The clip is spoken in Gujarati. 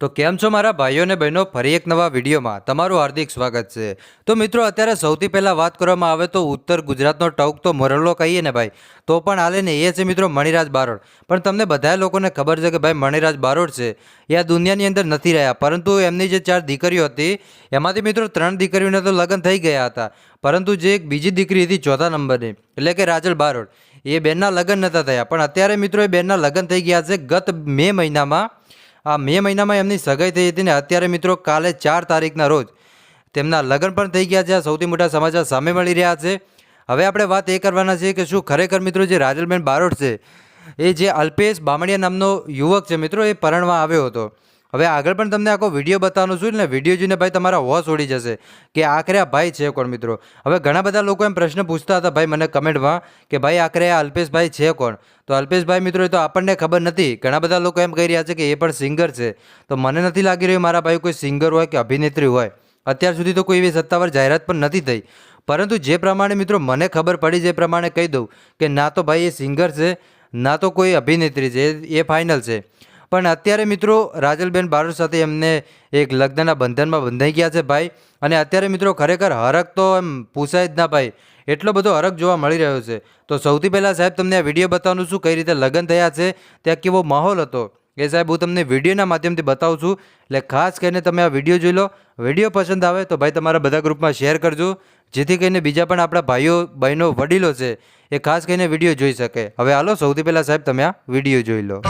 તો કેમ છો મારા ભાઈઓ અને બહેનો? ફરી એક નવા વિડીયોમાં તમારું હાર્દિક સ્વાગત છે. તો મિત્રો, અત્યારે સૌથી પહેલાં વાત કરવામાં આવે તો ઉત્તર ગુજરાતનો ટોક તો મરલો કહીએ ને ભાઈ, તો પણ હાલે ને એ છે મિત્રો મણિરાજ બારોટ પણ તમને બધા લોકોને ખબર છે કે ભાઈ મણિરાજ બારોટ છે, એ આ દુનિયાની અંદર નથી રહ્યા. પરંતુ એમની જે ચાર દીકરીઓ હતી, એમાંથી મિત્રો ત્રણ દીકરીઓને તો લગ્ન થઈ ગયા હતા. પરંતુ જે એક બીજી દીકરી હતી ચોથા નંબરની, એટલે કે રાજલ બારોટ એ બેનના લગ્ન નહોતા થયા. પણ અત્યારે મિત્રો એ બેનના લગ્ન થઈ ગયા છે ગત મે મહિનામાં. આ મે મહિનામાં એમની સગાઈ થઈ હતી ને અત્યારે મિત્રો કાલે ચાર તારીખના રોજ તેમના લગ્ન પણ થઈ ગયા છે. આ સૌથી મોટા સમાચાર સામે મળી રહ્યા છે. હવે આપણે વાત એ કરવાના છીએ કે શું ખરેખર મિત્રો જે રાજલબેન બારોટ છે, એ જે અલ્પેશ બામણિયા નામનો યુવક છે મિત્રો, એ પરણવા આવ્યો હતો. હવે આગળ પણ તમને આખો વીડિયો બતાવવાનું છું ને વીડિયો જોઈને ભાઈ તમારા હોશ ઉડી જશે કે આખરે આ ભાઈ છે કોણ મિત્રો? હવે ઘણા બધા લોકો એમ પ્રશ્ન પૂછતા હતા ભાઈ મને કમેન્ટમાં કે ભાઈ આખરે આ અલ્પેશભાઈ છે કોણ? તો અલ્પેશભાઈ મિત્રો, એ તો આપણને ખબર નથી. ઘણા બધા લોકો એમ કહી રહ્યા છે કે એ પણ સિંગર છે. તો મને નથી લાગી રહ્યું મારા ભાઈ કોઈ સિંગર હોય કે અભિનેત્રી હોય. અત્યાર સુધી તો કોઈ એવી સત્તાવાર જાહેરાત પણ નથી થઈ. પરંતુ જે પ્રમાણે મિત્રો મને ખબર પડી જે પ્રમાણે કહી દઉં કે ના તો ભાઈ એ સિંગર છે, ના તો કોઈ અભિનેત્રી છે, એ- ફાઇનલ છે. પણ અત્યારે મિત્રો રાજલબેન બારોટ સાથે એમને એક લગ્નના બંધનમાં બંધાઈ ગયા છે ભાઈ. અને અત્યારે મિત્રો ખરેખર હરક તો એમ પૂછાય જ ના ભાઈ. એટલો બધો હરક જોવા મળી રહ્યો છે. તો સૌથી પહેલાં સાહેબ તમને આ વીડિયો બતાવવાનું છું કઈ રીતે લગ્ન થયા છે, ત્યાં કેવો માહોલ હતો? એ સાહેબ હું તમને વિડીયોના માધ્યમથી બતાવું છું. એટલે ખાસ કરીને તમે આ વીડિયો જોઈ લો. વીડિયો પસંદ આવે તો ભાઈ તમારા બધા ગ્રુપમાં શેર કરજો. જેથી કરીને બીજા પણ આપણા ભાઈઓ, બહેનો, વડીલો છે એ ખાસ કરીને વીડિયો જોઈ શકે. હવે હાલો સૌથી પહેલાં સાહેબ તમે આ વીડિયો જોઈ લો.